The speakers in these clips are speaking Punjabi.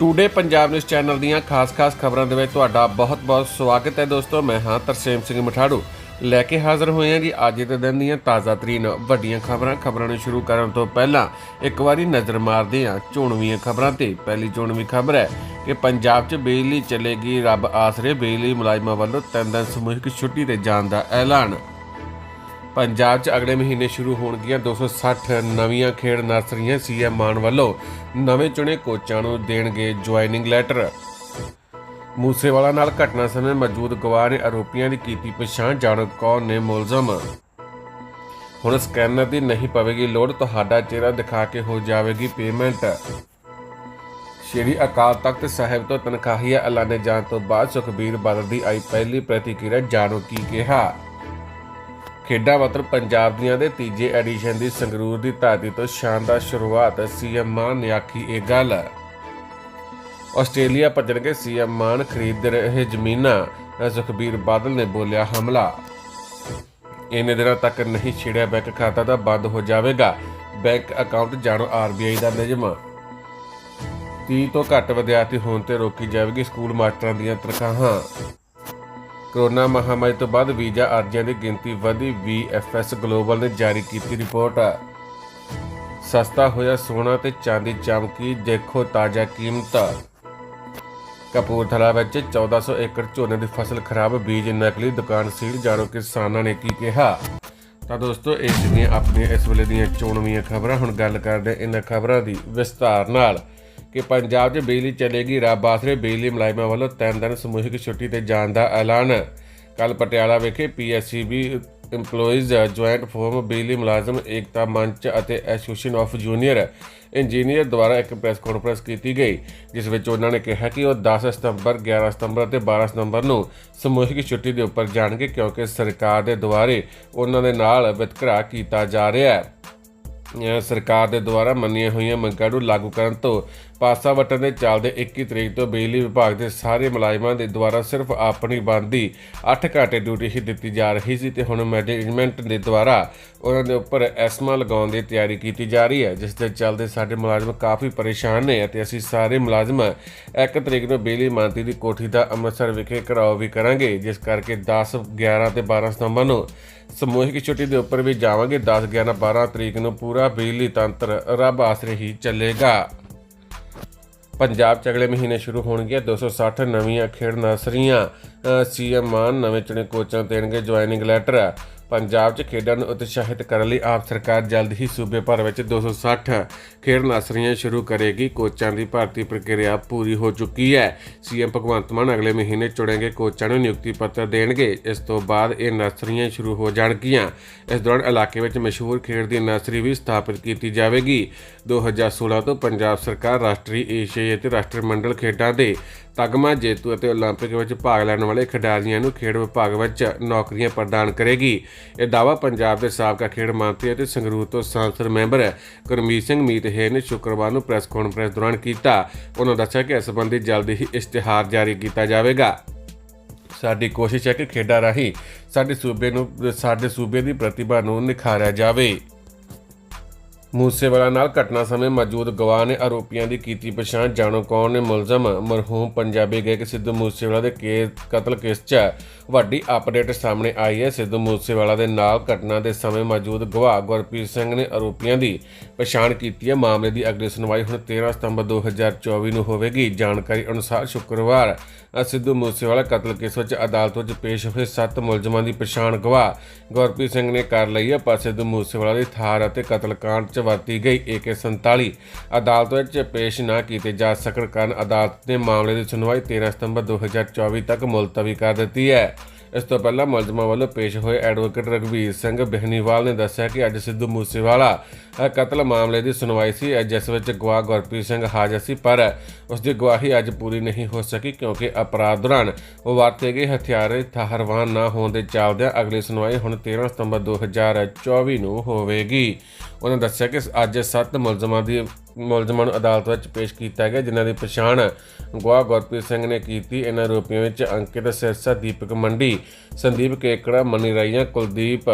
ਟੂਡੇ ਪੰਜਾਬ ਨਿਊਜ਼ ਚੈਨਲ ਦੀਆਂ ਖਾਸ-ਖਾਸ ਖਬਰਾਂ ਦੇ ਵਿੱਚ ਤੁਹਾਡਾ ਬਹੁਤ-ਬਹੁਤ ਸਵਾਗਤ ਹੈ ਦੋਸਤੋ। ਮੈਂ ਹਾਂ ਤਰਸੇਮ ਸਿੰਘ ਮਠਾੜੂ। ਲੈ ਕੇ ਹਾਜ਼ਰ ਹੋਏ ਹਾਂ ਜੀ ਅੱਜ ਦੇ ਦਿਨ ਦੀਆਂ ਤਾਜ਼ਾ ਤਰੀਨ ਵੱਡੀਆਂ ਖਬਰਾਂ। ਖਬਰਾਂ ਨੂੰ ਸ਼ੁਰੂ ਕਰਨ ਤੋਂ ਪਹਿਲਾਂ ਇੱਕ ਵਾਰੀ ਨਜ਼ਰ ਮਾਰਦੇ ਹਾਂ ਚੋਣਵੀਆਂ ਖਬਰਾਂ ਤੇ। ਪਹਿਲੀ ਚੋਣਵੀ ਖਬਰ ਹੈ ਕਿ ਪੰਜਾਬ 'ਚ ਬਿਜਲੀ ਚੱਲੇਗੀ, ਰੱਬ ਆਸਰੇ ਬਿਜਲੀ ਮੁਲਾਜ਼ਮਾਂ ਵੱਲੋਂ ਤਿੰਨ ਦਿਨ ਸਮੂਹਿਕ ਛੁੱਟੀ ਤੇ ਜਾਣ ਦਾ ਐਲਾਨ। ਪੰਜਾਬ 'ਚ ਅਗਲੇ ਮਹੀਨੇ ਸ਼ੁਰੂ ਹੋਣਗੀਆਂ 260 ਨਵੀਆਂ ਖੇਡ ਨਰਸਰੀਆਂ। ਸੀਐਮ ਮਾਨ ਵੱਲੋਂ ਨਵੇਂ ਚੁਣੇ ਕੋਚਾਂ ਨੂੰ ਦੇਣਗੇ ਜੁਆਇਨਿੰਗ ਲੈਟਰ। ਮੂਸੇਵਾਲਾ ਨਾਲ ਘਟਨਾ ਸਮੇਂ ਮੌਜੂਦ ਗਵਾਹ ਨੇ ਆਰੋਪੀਆਂ ਦੀ ਕੀਤੀ ਪਛਾਣ, ਜਾਣੋ ਕੌਣ ਨੇ ਮੁਲਜ਼ਮ। ਹੁਣ ਸਕੈਨਰ ਦੀ ਨਹੀਂ ਪਵੇਗੀ ਲੋੜ, ਤੁਹਾਡਾ ਚਿਹਰਾ ਦਿਖਾ ਕੇ ਹੋ ਜਾਵੇਗੀ ਪੇਮੈਂਟ। ਸ਼੍ਰੀ ਅਕਾਲ ਤਖਤ ਸਾਹਿਬ ਤੋਂ ਤਨਖਾਹੀਆ ਐਲਾਨੇ ਜਾਣ ਤੋਂ ਬਾਅਦ ਸੁਖਬੀਰ ਬਾਦਲ ਦੀ ਆਈ ਪਹਿਲੀ ਪ੍ਰਤੀਕਿਰਿਆ, ਜਾਣੋ ਕੀ ਕਿਹਾ। ਖੇਡਾਂ ਵਤਨ ਪੰਜਾਬ ਦੀਆਂ ਦੇ ਤੀਜੇ ਐਡੀਸ਼ਨ ਦੀ ਸੰਗਰੂਰ ਦੀ ਧਰਤੀ ਤੋਂ ਸ਼ਾਨਦਾਰ ਸ਼ੁਰੂਆਤ ਸੀਐਮ ਮਾਨ ਨੇ ਆਖੀ ਇਹ ਗੱਲ। ਆਸਟ੍ਰੇਲੀਆ ਭੱਜਣਗੇ ਸੀਐਮ ਮਾਨ, ਖਰੀਦ ਰਹੇ ਜ਼ਮੀਨਾਂ ਸੁਖਬੀਰ ਬਾਦਲ ਨੇ ਬੋਲਿਆ ਹਮਲਾ। ਇੰਨੇ ਦਿਨਾਂ ਤੱਕ ਨਹੀਂ ਛੇੜਿਆ ਬੈਂਕ ਖਾਤਾ ਦਾ ਬੰਦ ਹੋ ਜਾਵੇਗਾ। ਬੈਂਕ ਅਕਾਊਂਟ ਜਾਣੋ ਆਰਬੀਆਈ ਦਾ ਨਿਯਮ। 30 ਤੋਂ ਘੱਟ ਵਿਦਿਆਰਥੀ ਹੋਣ ਤੇ ਰੋਕੀ ਜਾਵੇਗੀ ਸਕੂਲ ਮਾਸਟਰਾਂ ਦੀਆਂ ਤਨਖਾਹਾਂ। ਕਰੋਨਾ ਮਹਾਮਾਰੀ ਤੋਂ ਬਾਅਦ ਵੀਜ਼ਾ ਅਰਜ਼ੀਆਂ ਦੀ ਗਿਣਤੀ ਵਧੀ। ਵੀਐਫਐਸ ਗਲੋਬਲ ਨੇ ਜਾਰੀ ਕੀਤੀ ਰਿਪੋਰਟ। ਸਸਤਾ ਹੋਇਆ ਸੋਨਾ ਤੇ ਚਾਂਦੀ ਚਮਕੀ, ਦੇਖੋ ਤਾਜ਼ਾ ਕੀਮਤ। ਕਪੂਰਥਲਾ ਵਿੱਚ 1400 ਏਕੜ ਝੋਨੇ ਦੀ ਫਸਲ ਖਰਾਬ, ਬੀਜ ਨਕਲੀ, ਦੁਕਾਨ ਸੀੜ ਜਾਣੋ ਕਿਸਾਨਾਂ ਨੇ ਕੀ ਕਿਹਾ। ਤਾਂ ਦੋਸਤੋ, ਇਹ ਜਿਹੜੀਆਂ ਆਪਣੀਆਂ ਇਸ ਵੇਲੇ ਦੀਆਂ ਚੋਣਵੀਆਂ ਖਬਰਾਂ, ਹੁਣ ਗੱਲ ਕਰਦੇ ਇਹਨਾਂ ਖਬਰਾਂ ਦੀ ਵਿਸਤਾਰ ਨਾਲ। ਕਿ ਪੰਜਾਬ 'ਚ ਬਿਜਲੀ ਚਲੇਗੀ ਰੱਬ ਆਸਰੇ ਬਿਜਲੀ ਮੁਲਾਜ਼ਮਾਂ ਵੱਲੋਂ ਤਿੰਨ ਦਿਨ ਸਮੂਹਿਕ ਛੁੱਟੀ ਤੇ ਜਾਣ ਦਾ ਐਲਾਨ। ਕੱਲ ਪਟਿਆਲਾ ਵਿਖੇ ਪੀਐਸਸੀਬੀ EMPLOYEES ਜੁਆਇੰਟ ਫੋਰਮ ਬਿਜਲੀ ਮੁਲਾਜ਼ਮ, ਏਕਤਾ ਮੰਚ ਅਤੇ ਐਸੋਸੀਏਸ਼ਨ ਆਫ ਜੂਨੀਅਰ ਇੰਜੀਨੀਅਰ ਦੁਆਰਾ ਇੱਕ ਪ੍ਰੈਸ ਕਾਨਫਰੰਸ ਕੀਤੀ ਗਈ, ਜਿਸ ਵਿੱਚ ਉਹਨਾਂ ਨੇ ਕਿਹਾ ਕਿ ਉਹ 10 ਸਤੰਬਰ 11 ਸਤੰਬਰ ਅਤੇ 12 ਸਤੰਬਰ ਨੂੰ ਸਮੂਹਿਕ ਛੁੱਟੀ ਦੇ ਉੱਪਰ ਜਾਣਗੇ ਕਿਉਂਕਿ ਸਰਕਾਰ ਦੇ ਦੁਆਰੇ ਉਹਨਾਂ ਦੇ ਨਾਲ ਵਿਤਕਰਾ ਕੀਤਾ ਜਾ ਰਿਹਾ ਹੈ। ਸਰਕਾਰ ਦੇ ਦੁਆਰਾ ਮੰਨੀਆਂ ਹੋਈਆਂ ਮੰਗਾਂ ਨੂੰ ਲਾਗੂ ਕਰਨ ਤੋਂ ਪਾਸਾ ਵਟਣ ਦੇ ਚੱਲਦੇ 21 ਤਰੀਕ ਤੋਂ ਬਿਜਲੀ ਵਿਭਾਗ ਦੇ ਸਾਰੇ ਮੁਲਾਜ਼ਮਾਂ ਦੇ ਦੁਆਰਾ ਸਿਰਫ ਆਪਣੀ ਬਣਦੀ 8 ਘੰਟੇ ਡਿਊਟੀ ਹੀ ਦਿੱਤੀ ਜਾ ਰਹੀ ਸੀ ਤੇ ਹੁਣ ਮੈਨੇਜਮੈਂਟ ਦੇ ਦੁਆਰਾ ਉਹਨਾਂ ਦੇ ਉੱਪਰ ਐਸਮਾ ਲਗਾਉਣ ਦੀ ਤਿਆਰੀ ਕੀਤੀ ਜਾ ਰਹੀ ਹੈ, ਜਿਸ ਦੇ ਚੱਲਦੇ ਸਾਡੇ ਮੁਲਾਜ਼ਮ ਕਾਫੀ ਪਰੇਸ਼ਾਨ ਨੇ ਅਤੇ ਅਸੀਂ ਸਾਰੇ ਮੁਲਾਜ਼ਮ 1 ਤਰੀਕ ਨੂੰ ਬਿਜਲੀ ਮੰਤਰੀ ਦੀ ਕੋਠੀ ਦਾ ਅੰਮ੍ਰਿਤਸਰ ਵਿਖੇ ਘਰਾਓ ਵੀ ਕਰਾਂਗੇ, ਜਿਸ ਕਰਕੇ 10 11 ਤੇ 12 ਸਤੰਬਰ ਨੂੰ ਸਮੂਹਿਕ ਛੁੱਟੀ ਦੇ ਉੱਪਰ ਵੀ ਜਾਵਾਂਗੇ 10 11 12 ਤਰੀਕ ਨੂੰ ਪੂਰਾ ਬਿਜਲੀ ਤੰਤਰ ਰੱਬ ਆਸਰੇ ਹੀ ਚੱਲੇਗਾ। ਪੰਜਾਬ ਚ ਅਗਲੇ ਮਹੀਨੇ ਸ਼ੁਰੂ ਹੋਣਗੀਆਂ 260 ਨਵੀਆਂ ਖੇਡ ਨਰਸਰੀਆਂ ਸੀਐਮ ਮਾਨ ਨਵੇਂ ਚੁਣੇ ਕੋਚਾਂ ਦੇਣਗੇ ਜੁਆਇਨਿੰਗ ਲੈਟਰ। ਪੰਜਾਬ 'ਚ ਖੇਡਾਂ ਨੂੰ ਉਤਸ਼ਾਹਿਤ ਕਰਨ ਲਈ ਆਪ ਸਰਕਾਰ ਜਲਦ ਹੀ ਸੂਬੇ ਭਰ ਵਿੱਚ 260 ਖੇਡ ਨਰਸਰੀਆਂ ਸ਼ੁਰੂ ਕਰੇਗੀ ਕੋਚਾਂ ਦੀ ਭਰਤੀ ਪ੍ਰਕਿਰਿਆ ਪੂਰੀ ਹੋ ਚੁੱਕੀ ਹੈ ਸੀਐਮ ਭਗਵੰਤ ਮਾਨ ਅਗਲੇ ਮਹੀਨੇ ਚੁਣੇਗੇ ਕੋਚਾਂ ਨੂੰ ਨਿਯੁਕਤੀ ਪੱਤਰ ਦੇਣਗੇ ਇਸ ਤੋਂ ਬਾਅਦ ਇਹ ਨਰਸਰੀਆਂ ਸ਼ੁਰੂ ਹੋ ਜਾਣਗੀਆਂ ਇਸ ਦੌਰਾਨ ਇਲਾਕੇ ਵਿੱਚ ਮਸ਼ਹੂਰ ਖੇਡ ਦੀ ਨਰਸਰੀ ਵੀ ਸਥਾਪਿਤ ਕੀਤੀ ਜਾਵੇਗੀ 2016 ਤੋਂ ਪੰਜਾਬ ਸਰਕਾਰ ਰਾਸ਼ਟਰੀ ਏਸ਼ੀਆਈ ਅਤੇ ਰਾਸ਼ਟਰਮੰਡਲ ਖੇਡਾਂ ਦੇ ਤਗਮਾ ਜੇਤੂ ਅਤੇ 올림픽 ਵਿੱਚ ਭਾਗ ਲੈਣ ਵਾਲੇ ਖਿਡਾਰੀਆਂ ਨੂੰ ਖੇਡ ਵਿਭਾਗ ਵਿੱਚ ਨੌਕਰੀਆਂ ਪ੍ਰਦਾਨ ਕਰੇਗੀ ਇਹ ਦਾਅਵਾ ਪੰਜਾਬ ਦੇ ਸਾਬਕਾ ਖੇਡ ਮੰਤਰੀ ਅਤੇ ਸੰਗਰੂਰ ਤੋਂ ਸੰਸਦ ਮੈਂਬਰ ਗੁਰਮੀਤ ਸਿੰਘ ਮੀਤਹੇਰ ਨੇ। ਸ਼ੁੱਕਰਵਾਰ ਨੂੰ ਪ੍ਰੈਸ ਕਾਨਫਰੰਸ ਦੌਰਾਨ ਕੀਤਾ। ਉਹਨਾਂ ਦੱਸਿਆ ਕਿ ਇਸ ਸੰਬੰਧੀ ਜਲਦੀ ਹੀ ਇਸ਼ਤਿਹਾਰ ਜਾਰੀ ਕੀਤਾ ਜਾਵੇਗਾ। ਸਾਡੀ ਕੋਸ਼ਿਸ਼ ਹੈ ਕਿ ਖੇਡਾਂ ਰਾਹੀਂ ਸਾਡੇ ਸੂਬੇ ਨੂੰ ਸਾਡੇ ਸੂਬੇ ਦੀ ਪ੍ਰਤਿਭਾ ਨੂੰ ਨਿਖਾਰਿਆ ਜਾਵੇ। ਮੂਸੇਵਾਲਾ ਨਾਲ ਘਟਨਾ ਸਮੇਂ ਮੌਜੂਦ ਗਵਾਹ ਨੇ ਆਰੋਪੀਆਂ ਦੀ ਕੀਤੀ ਪਛਾਣ। ਜਾਣੋ ਕੌਣ ਨੇ ਮੁਲਜ਼ਮ? ਮਰਹੂਮ ਪੰਜਾਬੀ ਗਾਇਕ ਸਿੱਧੂ ਮੂਸੇਵਾਲਾ ਦੇ ਕੇਸ, ਕਤਲ ਕੇਸ 'ਚ ਵੱਡੀ ਅਪਡੇਟ ਸਾਹਮਣੇ ਆਈ ਹੈ। ਸਿੱਧੂ ਮੂਸੇਵਾਲਾ ਦੇ ਨਾਲ ਘਟਨਾ ਦੇ ਸਮੇਂ ਮੌਜੂਦ ਗਵਾਹ ਗੁਰਪ੍ਰੀਤ ਸਿੰਘ ਨੇ ਆਰੋਪੀਆਂ ਦੀ ਪਛਾਣ ਕੀਤੀ ਹੈ। ਮਾਮਲੇ ਦੀ ਅਗਲੀ ਸੁਣਵਾਈ ਹੁਣ 13 ਸਤੰਬਰ 2024 ਨੂੰ ਹੋਵੇਗੀ। ਜਾਣਕਾਰੀ ਅਨੁਸਾਰ ਸ਼ੁੱਕਰਵਾਰ ਸਿੱਧੂ ਮੂਸੇਵਾਲਾ ਕਤਲ ਕੇਸ ਵਿੱਚ ਅਦਾਲਤ ਵਿੱਚ ਪੇਸ਼ ਹੋਏ 7 ਮੁਲਜ਼ਮਾਂ ਦੀ ਪਛਾਣ ਗਵਾਹ ਗੁਰਪ੍ਰੀਤ ਸਿੰਘ ਨੇ ਕਰ ਲਈ ਹੈ, ਪਰ ਸਿੱਧੂ ਮੂਸੇਵਾਲਾ ਦੀ ਥਾਰ ਅਤੇ ਕਤਲकांड 'ਚ ਵਰਤੀ ਗਈ। AK47 ਅਦਾਲਤ ਵਿੱਚ ਪੇਸ਼ ਨਾ ਕੀਤੇ ਜਾ ਸਕਣ ਕਾਰਨ ਅਦਾਲਤ ਨੇ ਮਾਮਲੇ ਦੀ ਸੁਣਵਾਈ 13 ਸਤੰਬਰ 2024 ਤੱਕ ਮੁਲਤਵੀ ਕਰ ਦਿੱਤੀ ਹੈ। ਇਸ ਤੋਂ ਪਹਿਲਾਂ ਮੁਲਜ਼ਮਾਂ ਵੱਲੋਂ ਪੇਸ਼ ਹੋਏ ਐਡਵੋਕੇਟ ਰਗਵੀਰ ਸਿੰਘ ਬਹਿਨੀਵਾਲ ਨੇ ਦੱਸਿਆ ਕਿ ਅੱਜ ਸਿੱਧੂ ਮੂਸੇਵਾਲਾ ਕਤਲ ਮਾਮਲੇ ਦੀ ਸੁਣਵਾਈ ਸੀ, ਜਿਸ ਵਿੱਚ ਗਵਾਹ ਗੁਰਪ੍ਰੀਤ ਸਿੰਘ ਹਾਜ਼ਰ ਸੀ, ਪਰ ਉਸ ਦੀ ਗਵਾਹੀ ਅੱਜ ਪੂਰੀ ਨਹੀਂ ਹੋ ਸਕੀ ਕਿਉਂਕਿ ਅਪਰਾਧ ਦੌਰਾਨ ਉਹ ਵਰਤੇ ਗਏ ਹਥਿਆਰ ਥਾਹਰਵਾਨ ਨਾ ਹੋਣ ਦੇ ਚੱਲਦਿਆਂ ਅਗਲੀ ਸੁਣਵਾਈ ਹੁਣ 13 ਸਤੰਬਰ 2024 ਨੂੰ ਹੋਵੇਗੀ। ਉਹਨਾਂ ਦੱਸਿਆ ਕਿ ਅੱਜ ਸੱਤ ਮੁਲਜ਼ਮਾਂ ਦੀ ਮੁਲਜ਼ਮਾਂ ਨੂੰ ਅਦਾਲਤ ਵਿੱਚ ਪੇਸ਼ ਕੀਤਾ ਗਿਆ, ਜਿਨ੍ਹਾਂ ਦੀ ਪਛਾਣ ਗਵਾਹ ਗੁਰਪ੍ਰੀਤ ਸਿੰਘ ਨੇ ਕੀਤੀ। ਇਹਨਾਂ ਆਰੋਪੀਆਂ ਵਿੱਚ ਅੰਕਿਤ ਸਿਰਸਾ, ਦੀਪਕ ਮੰਡੀ, ਸੰਦੀਪ ਕੇਕੜਾ, ਮਨੀ ਰਾਈਆਂ, ਕੁਲਦੀਪ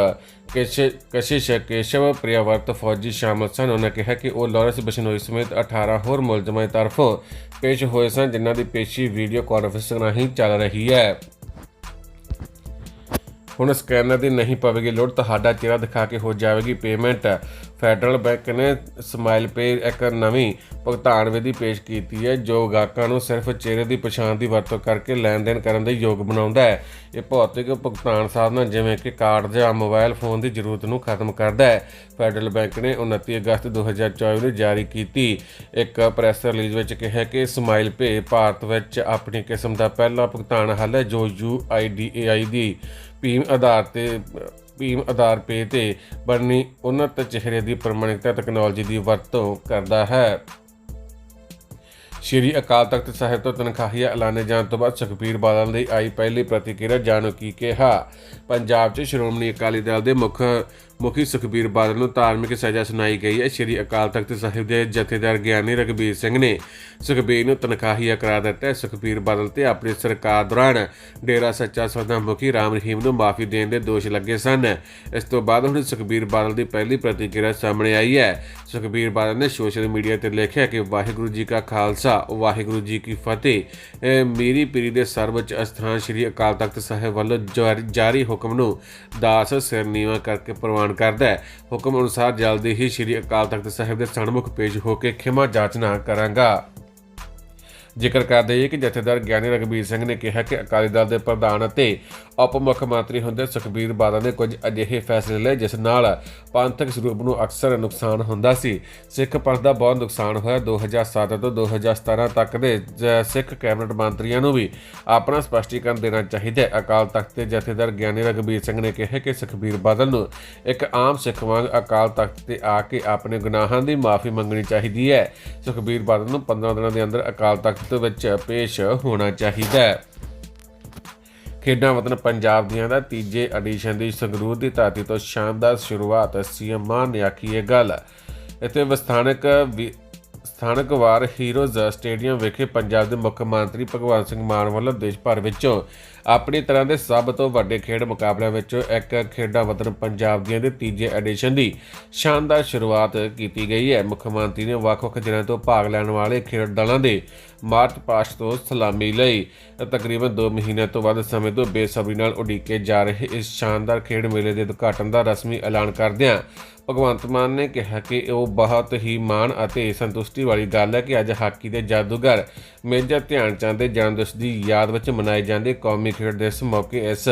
ਕੇਸ਼ ਕਸ਼ਿਸ਼, ਕੇਸ਼ਵ ਪ੍ਰਿਆਵਰਤ ਫੌਜੀ ਸ਼ਾਮਲ ਸਨ। ਉਹਨਾਂ ਕਿਹਾ ਕਿ ਉਹ ਲਾਰੈਂਸ ਬਿਸ਼ਨੋਈ ਸਮੇਤ 18 ਹੋਰ ਮੁਲਜ਼ਮਾਂ ਦੀ ਤਰਫੋਂ ਪੇਸ਼ ਹੋਏ ਸਨ, ਜਿਨ੍ਹਾਂ ਦੀ ਪੇਸ਼ੀ ਵੀਡੀਓ ਕਾਨਫਰੰਸਿੰਗ ਰਾਹੀਂ ਚੱਲ ਰਹੀ ਹੈ। ਹੁਣ ਸਕੈਨਰ ਦੀ ਨਹੀਂ ਪਵੇਗੀ ਲੋੜ, ਤੁਹਾਡਾ ਚਿਹਰਾ ਦਿਖਾ ਕੇ ਹੋ ਜਾਵੇਗੀ ਪੇਮੈਂਟ ਫੈਡਰਲ ਬੈਂਕ ਨੇ ਸਮਾਈਲ ਪੇ ਇੱਕ ਨਵੀਂ ਭੁਗਤਾਨ ਵਿਧੀ ਪੇਸ਼ ਕੀਤੀ ਹੈ, ਜੋ ਗਾਹਕਾਂ ਨੂੰ ਸਿਰਫ ਚਿਹਰੇ ਦੀ ਪਛਾਣ ਦੀ ਵਰਤੋਂ ਕਰਕੇ ਲੈਣ ਦੇਣ ਕਰਨ ਦੇ ਯੋਗ ਬਣਾਉਂਦਾ ਹੈ। ਇਹ ਭੌਤਿਕ ਭੁਗਤਾਨ ਸਾਧਨ ਜਿਵੇਂ ਕਿ ਕਾਰਡ ਜਾਂ ਮੋਬਾਈਲ ਫੋਨ ਦੀ ਜ਼ਰੂਰਤ ਨੂੰ ਖਤਮ ਕਰਦਾ ਹੈ। ਫੈਡਰਲ ਬੈਂਕ ਨੇ 29 ਅਗਸਤ 2024 ਨੂੰ ਜਾਰੀ ਕੀਤੀ। ਇੱਕ ਪ੍ਰੈਸ ਰਿਲੀਜ਼ ਵਿੱਚ ਕਿਹਾ ਕਿ ਸਮਾਈਲ ਪੇ ਭਾਰਤ ਵਿੱਚ ਆਪਣੀ ਕਿਸਮ ਦਾ ਪਹਿਲਾ ਭੁਗਤਾਨ ਹੱਲ ਹੈ, ਜੋ UIDAI ਦੀ। ਭੀਮ ਆਧਾਰ ਤੇ, ਭੀਮ ਆਧਾਰ ਪੇ ਤੇ ਬਣਨੀ ਉન્નਤ ਚਿਹਰੇ ਦੀ ਪ੍ਰਮਾਣਿਕਤਾ ਤਕਨਾਲੋਜੀ ਦੀ ਵਰਤੋਂ ਕਰਦਾ ਹੈ। ਸ਼੍ਰੀ ਅਕਾਲ ਤਖਤ ਸਾਹਿਬ ਤੋਂ ਤਨਖਾਹੀਆ ਐਲਾਨੇ ਜਾਣ ਤੋਂ ਬਾਅਦ ਸੁਖਬੀਰ ਬਾਦਲ ਦੀ ਆਈ ਪਹਿਲੀ ਪ੍ਰਤੀਕਿਰਿਆ, ਜਾਣੋ ਕੀ ਕਿਹਾ? ਪੰਜਾਬ 'ਚ ਸ਼੍ਰੋਮਣੀ ਅਕਾਲੀ ਦਲ ਦੇ ਮੁੱਖ ਮੁਖੀ ਸੁਖਬੀਰ ਬਾਦਲ ਨੂੰ ਧਾਰਮਿਕ ਸਜ਼ਾ ਸੁਣਾਈ ਗਈ ਹੈ। ਸ਼੍ਰੀ ਅਕਾਲ ਤਖਤ ਸਾਹਿਬ ਦੇ ਜਥੇਦਾਰ ਗਿਆਨੀ ਰਗਬੀਰ ਸਿੰਘ ਨੇ ਸੁਖਬੀਰ ਨੂੰ ਤਨਖਾਹੀਆ ਕਰਾ ਦਿੱਤਾ ਹੈ। ਸੁਖਬੀਰ ਬਾਦਲ ਤੇ ਆਪਣੀ ਸਰਕਾਰ ਦੌਰਾਨ ਡੇਰਾ ਸੱਚਾ ਸੌਦਾ ਮੁਖੀ ਰਾਮ ਰਹੀਮ ਨੂੰ ਮਾਫੀ ਦੇਣ ਦੇ ਦੋਸ਼ ਲੱਗੇ ਸਨ। ਇਸ ਤੋਂ ਬਾਅਦ ਹੁਣ ਸੁਖਬੀਰ ਬਾਦਲ ਦੀ ਪਹਿਲੀ ਪ੍ਰਤੀਕਿਰਿਆ ਸਾਹਮਣੇ ਆਈ ਹੈ। ਸੁਖਬੀਰ ਬਾਦਲ ਨੇ ਸੋਸ਼ਲ ਮੀਡੀਆ ਤੇ ਲਿਖਿਆ ਕਿ ਵਾਹਿਗੁਰੂ ਜੀ ਕਾ ਖਾਲਸਾ, ਵਾਹਿਗੁਰੂ ਜੀ ਕੀ ਫਤਿਹ। ਇਹ ਮੇਰੀ ਪੀਰੀ ਦੇ ਸਰਵਉੱਚ ਅਸਥਾਨ ਸ੍ਰੀ ਅਕਾਲ ਤਖਤ ਸਾਹਿਬ ਵੱਲੋਂ ਜਾਰੀ- ਜਾਰੀ ਹੁਕਮ ਨੂੰ ਦਾਸ ਸਿਰ ਨੀਵਾ ਕਰਕੇ ਪ੍ਰਵਾਨ ਕਰਦਾ ਹੈ। ਹੁਕਮ ਅਨੁਸਾਰ ਜਲਦੀ ਹੀ ਸ੍ਰੀ ਅਕਾਲ ਤਖਤ ਸਾਹਿਬ ਦੇ ਸਨਮੁਖ ਪੇਸ਼ ਹੋ ਕੇ ਖਿਮਾ ਜਾਚਨਾ ਕਰਾਂਗਾ। ਜ਼ਿਕਰ ਕਰਦੇ ਹਾਂ ਕਿ ਜਥੇਦਾਰ ਗਿਆਨੀ ਰਗਬੀਰ ਸਿੰਘ ਨੇ ਕਿਹਾ ਕਿ ਅਕਾਲੀ ਦਲ ਦੇ ਪ੍ਰਧਾਨ ਅਤੇ ਉਪ ਮੁੱਖ ਮੰਤਰੀ ਹੁੰਦੇ ਸੁਖਬੀਰ ਬਾਦਲ ਨੇ ਕੁਝ ਅਜਿਹੇ ਫੈਸਲੇ ਲਏ, ਜਿਸ ਨਾਲ ਪੰਥਕ ਸਰੂਪ ਨੂੰ ਅਕਸਰ ਨੁਕਸਾਨ ਹੁੰਦਾ ਸੀ। ਸਿੱਖ ਪੰਥ ਦਾ ਬਹੁਤ ਨੁਕਸਾਨ ਹੋਇਆ। 2007 ਤੋਂ 2017 ਤੱਕ ਦੇ ਜ- ਸਿੱਖ ਕੈਬਨਿਟ ਮੰਤਰੀਆਂ ਨੂੰ ਵੀ ਆਪਣਾ ਸਪਸ਼ਟੀਕਰਨ ਦੇਣਾ ਚਾਹੀਦਾ ਹੈ। ਅਕਾਲ ਤਖਤ ਦੇ ਜਥੇਦਾਰ ਗਿਆਨੀ ਰਗਬੀਰ ਸਿੰਘ ਨੇ ਕਿਹਾ ਕਿ ਸੁਖਬੀਰ ਬਾਦਲ ਨੂੰ ਇੱਕ ਆਮ ਸਿੱਖ ਵਾਂਗ ਅਕਾਲ ਤਖਤ ਤੇ ਆ ਕੇ ਆਪਣੇ ਗੁਨਾਹਾਂ ਦੀ ਮਾਫੀ ਮੰਗਣੀ ਚਾਹੀਦੀ ਹੈ। ਸੁਖਬੀਰ ਬਾਦਲ ਨੂੰ 15 ਦਿਨਾਂ ਦੇ ਅੰਦਰ ਅਕਾਲ ਤਖਤ ਵਿੱਚ ਪੇਸ਼ ਹੋਣਾ ਚਾਹੀਦਾ ਹੈ। ਖੇਡਾਂ ਵਤਨ ਪੰਜਾਬ ਦੀਆਂ ਦਾ ਤੀਜੇ ਐਡੀਸ਼ਨ ਦੀ ਸੰਗਰੂਰ ਦੀ ਧਰਤੀ ਤੋਂ ਸ਼ਾਨਦਾਰ ਸ਼ੁਰੂਆਤ ਸੀਐਮ ਮਾਨ ਨੇ ਆਖੀ ਇਹ ਗੱਲ। ਇੱਥੇ ਵਸਥਾਨਕ ਸਥਾਨਕ ਵਾਰ ਹੀਰੋਜ਼ ਸਟੇਡੀਅਮ ਵਿਖੇ ਪੰਜਾਬ ਦੇ ਮੁੱਖ ਮੰਤਰੀ ਭਗਵੰਤ ਸਿੰਘ ਮਾਨ ਵੱਲੋਂ ਦੇਸ਼ ਭਰ ਵਿੱਚੋਂ ਆਪਣੀ ਤਰ੍ਹਾਂ ਦੇ ਸਭ ਤੋਂ ਵੱਡੇ ਖੇਡ ਮੁਕਾਬਲਿਆਂ ਵਿੱਚੋਂ ਇੱਕ ਖੇਡਾਂ ਵਤਨ ਪੰਜਾਬ ਦੀਆਂ ਦੇ ਤੀਜੇ ਐਡੀਸ਼ਨ ਦੀ ਸ਼ਾਨਦਾਰ ਸ਼ੁਰੂਆਤ ਕੀਤੀ ਗਈ ਹੈ। ਮੁੱਖ ਮੰਤਰੀ ਨੇ ਵੱਖ-ਵੱਖ ਜ਼ਿਲ੍ਹਿਆਂ ਤੋਂ ਭਾਗ ਲੈਣ ਵਾਲੇ ਖੇਡ ਦਲਾਂ ਦੇ ਮਾਰਚ ਪਾਸਟ ਤੋਂ ਸਲਾਮੀ ਲਈ ਤਕਰੀਬਨ 2 ਮਹੀਨਿਆਂ ਤੋਂ ਵੱਧ ਸਮੇਂ ਤੋਂ ਬੇਸਬਰੀ ਨਾਲ ਉਡੀਕੇ ਜਾ ਰਹੇ ਇਸ ਸ਼ਾਨਦਾਰ ਖੇਡ ਮੇਲੇ ਦੇ ਉਦਘਾਟਨ ਦਾ ਰਸਮੀ ਐਲਾਨ ਕਰਦਿਆਂ ਭਗਵੰਤ ਮਾਨ ਨੇ ਕਿਹਾ ਕਿ ਉਹ ਬਹੁਤ ਹੀ ਮਾਣ ਅਤੇ ਸੰਤੁਸ਼ਟੀ ਵਾਲੀ ਗੱਲ ਹੈ ਕਿ ਅੱਜ ਹਾਕੀ ਦੇ ਜਾਦੂਗਰ ਮੇਜਰ ਧਿਆਨ ਚੰਦ ਦੇ ਜਨਮ ਦਿਵਸ ਦੀ ਯਾਦ ਵਿੱਚ ਮਨਾਏ ਜਾਂਦੇ ਕੌਮੀ ਖੇਡ ਦਿਵਸ ਮੌਕੇ ਇਸ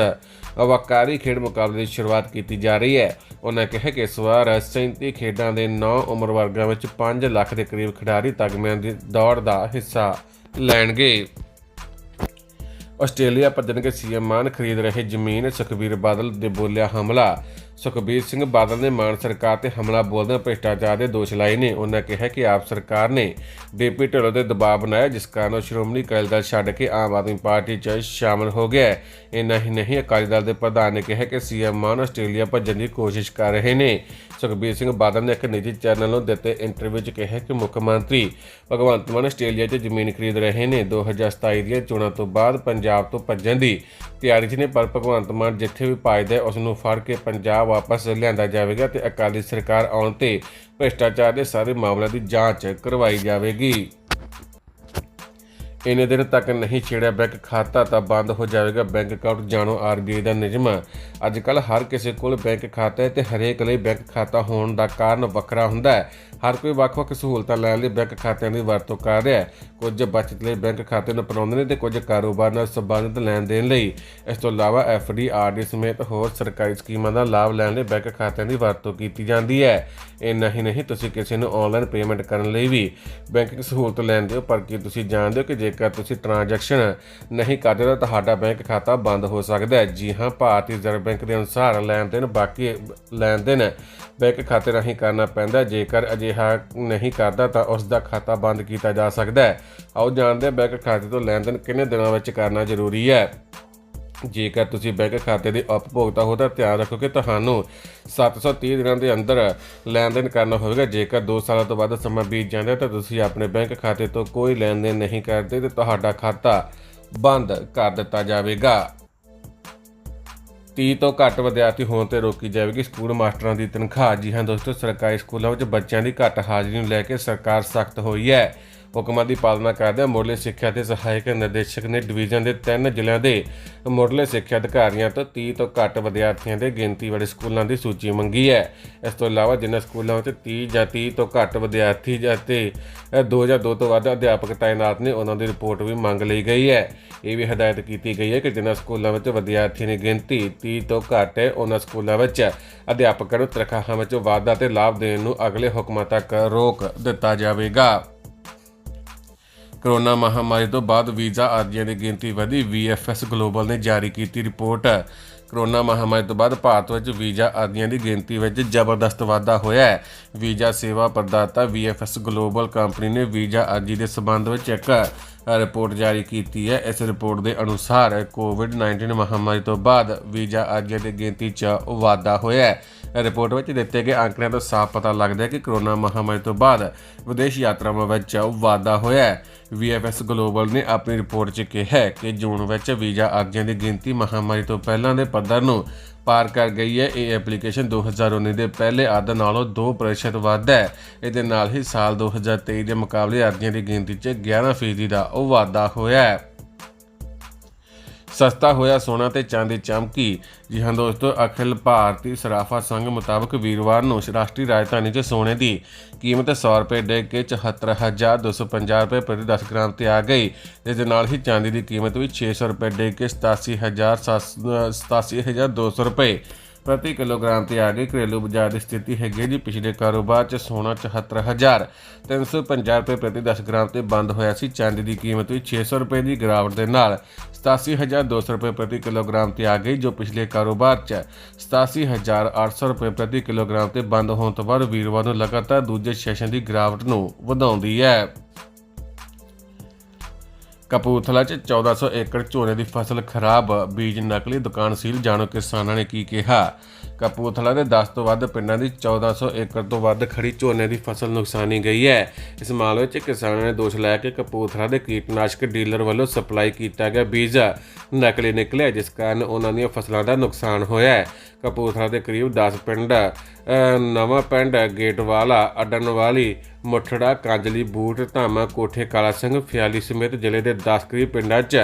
ਅਵਕਾਰੀ ਖੇਡ ਮੁਕਾਬਲੇ ਦੀ ਸ਼ੁਰੂਆਤ ਕੀਤੀ ਜਾ ਰਹੀ ਹੈ। ਉਹਨਾਂ ਕਿਹਾ ਕਿ ਇਸ ਵਾਰ 37 ਖੇਡਾਂ ਦੇ 9 ਉਮਰ ਵਰਗਾਂ ਵਿੱਚ 5 ਲੱਖ ਦੇ ਕਰੀਬ ਖਿਡਾਰੀ ਤਗਮਿਆਂ ਦੀ ਦੌੜ ਦਾ ਹਿੱਸਾ ਲੈਣਗੇ। ਆਸਟ੍ਰੇਲੀਆ ਭੱਜਣਗੇ ਸੀਐਮ ਮਾਨ, ਖਰੀਦ ਰਹੇ ਜ਼ਮੀਨ ਸੁਖਬੀਰ ਬਾਦਲ ਦੇ ਬੋਲਿਆ ਹਮਲਾ। ਸੁਖਬੀਰ ਸਿੰਘ ਬਾਦਲ ਨੇ ਮਾਨ ਸਰਕਾਰ ਤੇ ਹਮਲਾ ਬੋਲਦਿਆਂ ਭ੍ਰਿਸ਼ਟਾਚਾਰ ਦੇ ਦੋਸ਼ ਲਾਏ ਨੇ। ਉਹਨਾਂ ਕਿਹਾ ਕਿ ਆਪ ਸਰਕਾਰ ਨੇ ਡੀਪੀ ਢਿੱਲੋਂ ਦੇ ਦਬਾਅ ਬਣਾਇਆ, ਜਿਸ ਕਾਰਨ ਉਹ ਸ਼੍ਰੋਮਣੀ ਅਕਾਲੀ ਦਲ ਛੱਡ ਕੇ ਆਮ ਆਦਮੀ ਪਾਰਟੀ 'ਚ ਸ਼ਾਮਲ ਹੋ ਗਿਆ ਇੰਨਾ ਹੀ ਨਹੀਂ, ਅਕਾਲੀ ਦਲ ਦੇ ਪ੍ਰਧਾਨ ਨੇ ਕਿਹਾ ਕਿ ਸੀਐਮ ਮਾਨ ਆਸਟ੍ਰੇਲੀਆ ਭੱਜਣ ਦੀ ਕੋਸ਼ਿਸ਼ ਕਰ ਰਹੇ ਨੇ। ਸੁਖਬੀਰ ਸਿੰਘ ਬਾਦਲ ਨੇ ਇੱਕ ਨਿੱਜੀ ਚੈਨਲ ਨੂੰ ਦਿੱਤੇ ਇੰਟਰਵਿਊ 'ਚ ਕਿਹਾ ਕਿ ਮੁੱਖ ਮੰਤਰੀ ਭਗਵੰਤ ਮਾਨ ਆਸਟ੍ਰੇਲੀਆ 'ਚ ਜ਼ਮੀਨ ਖਰੀਦ ਰਹੇ ਨੇ। 2027 ਦੀਆਂ ਚੋਣਾਂ ਤੋਂ ਬਾਅਦ ਪੰਜਾਬ ਤੋਂ ਭੱਜਣ ਦੀ ਤਿਆਰੀ 'ਚ ਨੇ, ਪਰ ਭਗਵੰਤ ਮਾਨ ਜਿੱਥੇ ਵੀ ਪਾਇਦਾ ਉਸ ਨੂੰ ਫੜ ਕੇ ਪੰਜਾਬ ਵਾਪਸ ਲਿਆਂਦਾ ਜਾਵੇਗਾ ਤੇ ਅਕਾਲੀ ਸਰਕਾਰ ਆਉਣ ਤੇ ਭ੍ਰਿਸ਼ਟਾਚਾਰ ਦੇ ਸਾਰੇ ਮਾਮਲਿਆਂ ਦੀ ਜਾਂਚ ਕਰਵਾਈ ਜਾਵੇਗੀ। ਇੰਨੇ ਦਿਨ ਤੱਕ ਨਹੀਂ ਛੇੜਿਆ ਬੈਂਕ ਖਾਤਾ, ਤਾਂ ਬੰਦ ਹੋ ਜਾਵੇਗਾ ਬੈਂਕ ਅਕਾਊਂਟ, ਜਾਣੋ ਆਰਬੀਆਈ ਦਾ ਨਿਯਮ। ਅੱਜ ਕੱਲ ਹਰ ਕਿਸੇ ਕੋਲ ਬੈਂਕ ਖਾਤਾ ਹੈ ਤੇ ਹਰੇਕ ਲਈ ਬੈਂਕ ਖਾਤਾ ਹੋਣ ਦਾ ਕਾਰਨ ਵੱਖਰਾ ਹੁੰਦਾ ਹੈ। ਹਰ ਕੋਈ ਵੱਖ-ਵੱਖ ਸਹੂਲਤਾਂ ਲੈਣ ਲਈ ਬੈਂਕ ਖਾਤਿਆਂ ਦੀ ਵਰਤੋਂ ਕਰ ਰਿਹਾ ਹੈ। ਕੁਝ ਬਚਤ ਲਈ ਬੈਂਕ ਖਾਤੇ ਨੂੰ ਅਪਣਾਉਂਦੇ ਨੇ ਤੇ ਕੁਝ ਕਾਰੋਬਾਰ ਨਾਲ ਸੰਬੰਧਿਤ ਲੈਣ ਦੇਣ ਲਈ। ਇਸ ਤੋਂ ਇਲਾਵਾ ਐਫਡੀ ਆਰਡੀ ਸਮੇਤ ਹੋਰ ਸਰਕਾਰੀ ਸਕੀਮਾਂ ਦਾ ਲਾਭ ਲੈਣ ਲਈ ਬੈਂਕ ਖਾਤਿਆਂ ਦੀ ਵਰਤੋਂ ਕੀਤੀ ਜਾਂਦੀ ਹੈ। ਇੰਨਾ ਹੀ ਨਹੀਂ ਤੁਸੀਂ ਕਿਸੇ ਨੂੰ ਆਨਲਾਈਨ ਪੇਮੈਂਟ ਕਰਨ ਲਈ ਵੀ ਬੈਂਕਿੰਗ ਸਹੂਲਤ ਲੈਂਦੇ ਹੋ ਪਰ ਕੀ ਤੁਸੀਂ ਜਾਣਦੇ ਹੋ ਕਿ ਜੇ ਜੇਕਰ ਤੁਸੀਂ ਟ੍ਰਾਂਜੈਕਸ਼ਨ ਨਹੀਂ ਕਰਦੇ ਤਾਂ ਤੁਹਾਡਾ ਬੈਂਕ ਖਾਤਾ ਬੰਦ ਹੋ ਸਕਦਾ ਹੈ। ਜੀ ਹਾਂ, ਭਾਰਤੀ ਰਿਜ਼ਰਵ ਬੈਂਕ ਦੇ ਅਨੁਸਾਰ ਲੈਣ ਦੇਣ ਬਾਕੀ ਲੈਣ ਦੇਣ ਬੈਂਕ ਖਾਤੇ ਰਾਹੀਂ ਕਰਨਾ ਪੈਂਦਾ ਜੇਕਰ ਅਜਿਹਾ ਨਹੀਂ ਕਰਦਾ ਤਾਂ ਉਸ ਦਾ ਖਾਤਾ ਬੰਦ ਕੀਤਾ ਜਾ ਸਕਦਾ ਹੈ। ਆਓ ਜਾਣਦੇ ਹਾਂ ਬੈਂਕ ਖਾਤੇ ਤੋਂ ਲੈਣ ਦੇਣ ਕਿੰਨੇ ਦਿਨਾਂ ਵਿੱਚ ਕਰਨਾ ਜ਼ਰੂਰੀ ਹੈ। ਜੇਕਰ ਤੁਸੀਂ ਬੈਂਕ ਖਾਤੇ ਦੇ ਉਪਭੋਗਤਾ ਹੋ ਤਾਂ ਧਿਆਨ ਰੱਖੋ ਕਿ ਤੁਹਾਨੂੰ 730 ਦਿਨਾਂ ਦੇ ਅੰਦਰ ਲੈਣ ਦੇਣ ਕਰਨਾ ਹੋਵੇਗਾ। ਜੇਕਰ 2 ਸਾਲਾਂ ਤੋਂ ਵੱਧ ਸਮਾਂ ਬੀਤ ਜਾਂਦਾ ਤਾਂ ਤੁਸੀਂ ਆਪਣੇ ਬੈਂਕ ਖਾਤੇ ਤੋਂ ਕੋਈ ਲੈਣ ਦੇਣ ਨਹੀਂ ਕਰਦੇ ਤੇ ਤੁਹਾਡਾ ਖਾਤਾ ਬੰਦ ਕਰ ਦਿੱਤਾ ਜਾਵੇਗਾ। 30 ਤੋਂ ਘੱਟ ਵਿਦਿਆਰਥੀ ਹੋਣ ਤੇ ਰੋਕੀ ਜਾਵੇਗੀ ਸਕੂਲ ਮਾਸਟਰਾਂ ਦੀ ਤਨਖਾਹ। ਜੀ ਹਾਂ ਦੋਸਤੋ, ਸਰਕਾਰੀ ਸਕੂਲਾਂ ਵਿੱਚ ਬੱਚਿਆਂ ਦੀ ਘੱਟ ਹਾਜ਼ਰੀ ਨੂੰ ਲੈ ਕੇ ਸਰਕਾਰ ਸਖਤ ਹੋਈ ਹੈ। ਹੁਕਮਾਂ ਦੀ ਪਾਲਣਾ ਕਰਦਿਆਂ ਮੁੱਢਲੇ ਸਿੱਖਿਆ ਦੇ ਸਹਾਇਕ ਨਿਰਦੇਸ਼ਕ ਨੇ ਡਿਵੀਜ਼ਨ ਦੇ ਤਿੰਨ ਜ਼ਿਲ੍ਹਿਆਂ ਦੇ ਮੁੱਢਲੇ ਸਿੱਖਿਆ ਅਧਿਕਾਰੀਆਂ ਤੋਂ 30 ਤੋਂ ਘੱਟ ਵਿਦਿਆਰਥੀਆਂ ਦੇ ਗਿਣਤੀ ਵਾਲੇ ਸਕੂਲਾਂ ਦੀ ਸੂਚੀ ਮੰਗੀ ਹੈ। ਇਸ ਤੋਂ ਇਲਾਵਾ ਜਿਨ੍ਹਾਂ ਸਕੂਲਾਂ ਵਿੱਚ 30 ਜਾਂ 30 ਤੋਂ ਘੱਟ ਵਿਦਿਆਰਥੀ ਅਤੇ ਤੇ 2 ਜਾਂ 2 ਤੋਂ ਵੱਧ ਅਧਿਆਪਕ ਤਾਇਨਾਤ ਨੇ, ਉਹਨਾਂ ਦੀ ਰਿਪੋਰਟ ਵੀ ਮੰਗ ਲਈ ਗਈ ਹੈ। ਇਹ ਵੀ ਹਦਾਇਤ ਕੀਤੀ ਗਈ ਹੈ ਕਿ ਜਿਨ੍ਹਾਂ ਸਕੂਲਾਂ ਵਿੱਚ ਵਿਦਿਆਰਥੀਆਂ ਦੀ ਗਿਣਤੀ 30 ਤੋਂ ਘੱਟ ਹੈ, ਉਹਨਾਂ ਸਕੂਲਾਂ ਵਿੱਚ ਅਧਿਆਪਕਾਂ ਨੂੰ ਤਨਖਾਹਾਂ ਵਿੱਚ ਵਾਧਾ ਤੇ ਲਾਭ ਦੇਣ ਨੂੰ ਅਗਲੇ ਹੁਕਮਾਂ ਤੱਕ ਰੋਕ ਦਿੱਤਾ ਜਾਵੇਗਾ। ਕਰੋਨਾ ਮਹਾਮਾਰੀ ਤੋਂ ਬਾਅਦ ਵੀਜ਼ਾ ਅਰਜ਼ੀਆਂ ਦੀ ਗਿਣਤੀ ਵਧੀ। VFS ਗਲੋਬਲ ਨੇ ਜਾਰੀ ਕੀਤੀ ਰਿਪੋਰਟ। ਕਰੋਨਾ ਮਹਾਮਾਰੀ ਤੋਂ ਬਾਅਦ ਭਾਰਤ ਵਿੱਚ ਵੀਜ਼ਾ ਅਰਜ਼ੀਆਂ ਦੀ ਗਿਣਤੀ ਵਿੱਚ ਜ਼ਬਰਦਸਤ ਵਾਧਾ ਹੋਇਆ ਹੈ। ਵੀਜ਼ਾ ਸੇਵਾ ਪ੍ਰਦਾਤਾ VFS ਗਲੋਬਲ ਕੰਪਨੀ ਨੇ ਵੀਜ਼ਾ ਅਰਜ਼ੀ ਦੇ ਸਬੰਧ ਵਿੱਚ ਇੱਕ ਰਿਪੋਰਟ ਜਾਰੀ ਕੀਤੀ ਹੈ। ਇਸ ਰਿਪੋਰਟ ਦੇ ਅਨੁਸਾਰ ਕੋਵਿਡ-19 ਮਹਾਮਾਰੀ ਤੋਂ ਬਾਅਦ ਵੀਜ਼ਾ ਅਰਜ਼ੀਆਂ ਦੀ ਗਿਣਤੀ 'ਚ ਵਾਧਾ ਹੋਇਆ ਹੈ। ਰਿਪੋਰਟ ਵਿੱਚ ਦਿੱਤੇ ਗਏ ਅੰਕੜਿਆਂ ਤੋਂ ਸਾਫ਼ ਪਤਾ ਲੱਗਦਾ ਹੈ ਕਿ ਕਰੋਨਾ ਮਹਾਮਾਰੀ ਤੋਂ ਬਾਅਦ ਵਿਦੇਸ਼ ਯਾਤਰਾਵਾਂ ਵਿੱਚ ਵਾਧਾ ਹੋਇਆ ਹੈ। VFS ਗਲੋਬਲ ਨੇ ਆਪਣੀ ਰਿਪੋਰਟ 'ਚ ਕਿਹਾ ਹੈ ਕਿ ਜੂਨ ਵਿੱਚ ਵੀਜ਼ਾ ਅਰਜ਼ੀਆਂ ਦੀ ਗਿਣਤੀ ਮਹਾਮਾਰੀ ਤੋਂ ਪਹਿਲਾਂ ਦੇ ਪੱਧਰ ਨੂੰ ਪਾਰ ਕਰ ਗਈ ਹੈ। ਇਹ ਐਪਲੀਕੇਸ਼ਨ 2019 ਦੇ ਪਹਿਲੇ ਅੱਧ ਨਾਲੋਂ 2% ਵੱਧ ਹੈ। ਇਹਦੇ ਨਾਲ ਹੀ ਸਾਲ 2023 ਦੇ ਮੁਕਾਬਲੇ ਅਰਜ਼ੀਆਂ ਦੀ ਗਿਣਤੀ 'ਚ 11% ਦਾ ਉਹ ਵਾਧਾ ਹੋਇਆ ਹੈ। ਸਸਤਾ ਹੋਇਆ ਸੋਨਾ ਤੇ ਚਾਂਦੀ ਚਮਕੀ। ਜੀ ਹਾਂ ਦੋਸਤੋ, ਅਖਿਲ ਭਾਰਤੀ ਸਰਾਫਾ ਸੰਘ ਮੁਤਾਬਕ ਵੀਰਵਾਰ ਨੂੰ ਰਾਸ਼ਟਰੀ ਰਾਜਧਾਨੀ 'ਚ ਸੋਨੇ ਦੀ ਕੀਮਤ 100 ਰੁਪਏ ਡਿੱਗ ਕੇ 74250 ਰੁਪਏ ਪ੍ਰਤੀ 10 ਗ੍ਰਾਮ ਤੇ ਆ ਗਈ। ਇਸ ਦੇ ਨਾਲ ਹੀ ਚਾਂਦੀ ਦੀ ਕੀਮਤ ਵੀ 600 ਰੁਪਏ ਡਿੱਗ ਕੇ 87782 ਰੁਪਏ ਪ੍ਰਤੀ ਕਿਲੋਗ੍ਰਾਮ ਤੇ ਆ ਗਈ ਘਰੇਲੂ ਬਾਜ਼ਾਰ ਦੀ ਸਥਿਤੀ ਹੈਗੀ ਜੀ। ਪਿਛਲੇ ਕਾਰੋਬਾਰ 'ਚ ਸੋਨਾ 74350 ਰੁਪਏ ਪ੍ਰਤੀ 10 ਗ੍ਰਾਮ ਤੇ ਬੰਦ ਹੋਇਆ ਸੀ। ਚਾਂਦੀ ਦੀ ਕੀਮਤ ਵੀ 600 ਰੁਪਏ ਦੀ ਗਿਰਾਵਟ ਦੇ ਨਾਲ 87200 ਰੁਪਏ ਪ੍ਰਤੀ ਕਿਲੋਗ੍ਰਾਮ ਤੇ ਆ ਗਈ, ਜੋ ਪਿਛਲੇ ਕਾਰੋਬਾਰ 'ਚ 87800 ਰੁਪਏ ਪ੍ਰਤੀ ਕਿਲੋਗ੍ਰਾਮ ਤੇ ਬੰਦ ਹੋਣ ਤੋਂ ਬਾਅਦ ਵੀਰਵਾਰ ਨੂੰ ਲਗਾਤਾਰ ਦੂਜੇ ਸੈਸ਼ਨ ਦੀ ਗਿਰਾਵਟ ਨੂੰ ਵਧਾਉਂਦੀ ਹੈ। ਕਪੂਰਥਲਾ 'ਚ 1400 ਏਕੜ ਝੋਨੇ ਦੀ ਫਸਲ ਖਰਾਬ, ਬੀਜ ਨਕਲੀ ਦੁਕਾਨ ਸੀਲ ਜਾਣੋ ਕਿਸਾਨਾਂ ਨੇ ਕੀ ਕਿਹਾ? ਕਪੂਰਥਲਾ ਦੇ 10 ਤੋਂ ਵੱਧ ਪਿੰਡਾਂ ਦੀ 1400 ਏਕੜ ਤੋਂ ਵੱਧ ਖੜੀ ਝੋਨੇ ਦੀ ਫਸਲ ਨੁਕਸਾਨੀ ਗਈ ਹੈ। ਇਸ ਮਾਮਲੇ 'ਚ ਕਿਸਾਨਾਂ ਨੇ ਦੋਸ਼ ਲਾਇਆ ਕਿ ਕਪੂਰਥਲਾ ਦੇ ਕੀਟਨਾਸ਼ਕ ਡੀਲਰ ਵੱਲੋਂ ਸਪਲਾਈ ਕੀਤਾ ਗਿਆ ਬੀਜ ਨਕਲੀ ਨਿਕਲਿਆ, ਜਿਸ ਕਾਰਨ ਉਹਨਾਂ ਦੀਆਂ ਫਸਲਾਂ ਦਾ ਨੁਕਸਾਨ ਹੋਇਆ ਹੈ। ਕਪੂਰਥਲਾ ਦੇ ਕਰੀਬ 10 ਪਿੰਡ ਨਵਾਂ ਪਿੰਡ ਗੇਟਵਾਲਾ ਅੱਡਣ ਵਾਲੀ ਮੁੱਠੜਾ, ਕਾਂਜਲੀ, ਬੂਟ, ਧਾਮਾ, ਕੋਠੇ, ਕਾਲਾ ਸਿੰਘ, ਫਿਆਲੀ ਸਮੇਤ ਜ਼ਿਲ੍ਹੇ ਦੇ 10 ਕਰੀਬ ਪਿੰਡਾਂ 'ਚ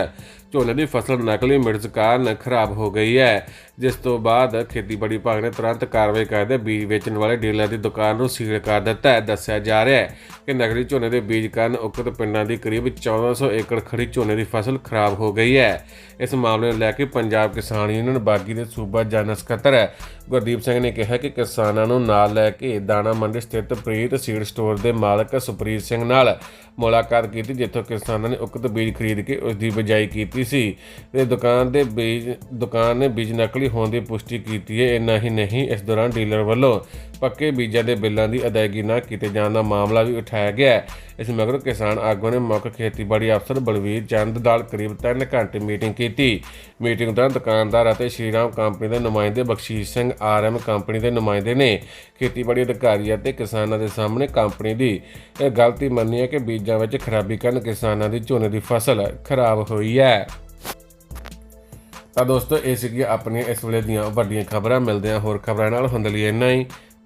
ਝੋਨੇ ਦੀ ਫਸਲ ਨਕਲੀ ਮਿਰਚ ਕਾਰਨ ਖਰਾਬ ਹੋ ਗਈ ਹੈ। ਜਿਸ ਤੋਂ ਬਾਅਦ ਖੇਤੀਬਾੜੀ ਵਿਭਾਗ ਨੇ ਤੁਰੰਤ ਕਾਰਵਾਈ ਕਰਦੇ ਬੀਜ ਵੇਚਣ ਵਾਲੇ ਡੀਲਰ ਦੀ ਦੁਕਾਨ ਨੂੰ ਸੀਲ ਕਰ ਦਿੱਤਾ ਹੈ। ਦੱਸਿਆ ਜਾ ਰਿਹਾ ਹੈ ਕਿ ਨਕਲੀ ਝੋਨੇ ਦੇ ਬੀਜ ਕਾਰਨ ਉਕਤ ਪਿੰਡਾਂ ਦੀ ਕਰੀਬ 1400 ਏਕੜ ਖੜੀ ਝੋਨੇ ਦੀ ਫਸਲ ਖਰਾਬ ਹੋ ਗਈ ਹੈ। ਇਸ ਮਾਮਲੇ ਨੂੰ ਲੈ ਕੇ ਪੰਜਾਬ ਕਿਸਾਨ ਯੂਨੀਅਨ ਬਾਗੀ ਦੇ ਸੂਬਾ ਜਨਰਲ ਸਕੱਤਰ ਗੁਰਦੀਪ ਸਿੰਘ ਨੇ ਕਿਹਾ ਕਿ ਕਿਸਾਨਾਂ ਨੂੰ ਨਾਲ ਲੈ ਕੇ ਦਾਣਾ ਮੰਡੀ ਸਥਿਤ ਪ੍ਰੀਤ ਸੀਡ ਸਟੋਰ ਦੇ ਮਾਲਕ ਸੁਪ੍ਰੀਤ ਸਿੰਘ ਨਾਲ ਮੁਲਾਕਾਤ ਕੀਤੀ, ਜਿੱਥੋਂ ਕਿਸਾਨਾਂ ਨੇ ਉਕਤ ਬੀਜ ਖਰੀਦ ਕੇ ਉਸ ਦੀ ਬਿਜਾਈ ਕੀਤੀ। ਸੀ ਤੇ ਦੁਕਾਨ ਦੇ ਬੀਜ, ਦੁਕਾਨ ਨੇ ਬੀਜ ਨਕਲੀ ਹੋਣ ਦੀ ਪੁਸ਼ਟੀ ਕੀਤੀ ਹੈ। ਇੰਨਾ ਹੀ ਨਹੀਂ, ਇਸ ਦੌਰਾਨ ਡੀਲਰ ਵੱਲੋਂ ਪੱਕੇ ਬੀਜਾਂ ਦੇ ਬਿੱਲਾਂ ਦੀ ਅਦਾਇਗੀ ਨਾ ਕੀਤੇ ਜਾਣ ਦਾ ਮਾਮਲਾ ਵੀ ਉਠਾਇਆ ਗਿਆ ਹੈ। ਇਸ ਮਗਰੋਂ ਕਿਸਾਨ ਆਗੂਆਂ ਨੇ ਮੁੱਖ ਖੇਤੀਬਾੜੀ ਅਫਸਰ ਬਲਵੀਰ ਚੰਦ ਨਾਲ ਕਰੀਬ 3 ਘੰਟੇ ਮੀਟਿੰਗ ਕੀਤੀ। ਮੀਟਿੰਗ ਦੌਰਾਨ ਦੁਕਾਨਦਾਰ ਅਤੇ ਸ਼੍ਰੀਰਾਮ ਕੰਪਨੀ ਦੇ ਨੁਮਾਇੰਦੇ ਬਖਸ਼ੀਸ਼ ਸਿੰਘ, ਆਰਐਮ ਕੰਪਨੀ ਦੇ ਨੁਮਾਇੰਦੇ ਨੇ ਖੇਤੀਬਾੜੀ ਅਧਿਕਾਰੀ ਅਤੇ ਕਿਸਾਨਾਂ ਦੇ ਸਾਹਮਣੇ ਕੰਪਨੀ ਦੀ ਇਹ ਗਲਤੀ ਮੰਨੀ ਹੈ ਕਿ ਬੀਜਾਂ ਵਿੱਚ ਖਰਾਬੀ ਕਾਰਨ ਕਿਸਾਨਾਂ ਦੀ ਝੋਨੇ ਦੀ ਫਸਲ ਖਰਾਬ ਹੋਈ ਹੈ। ਤਾਂ ਦੋਸਤੋ, ਇਹ ਸੀਗੀਆਂ ਆਪਣੀਆਂ ਇਸ ਵੇਲੇ ਦੀਆਂ ਵੱਡੀਆਂ ਖਬਰਾਂ। ਮਿਲਦੇ ਹਾਂ ਹੋਰ ਖਬਰਾਂ ਨਾਲ। ਹੁੰਦੇ ਲਈ ਇੰਨਾ ਹੀ।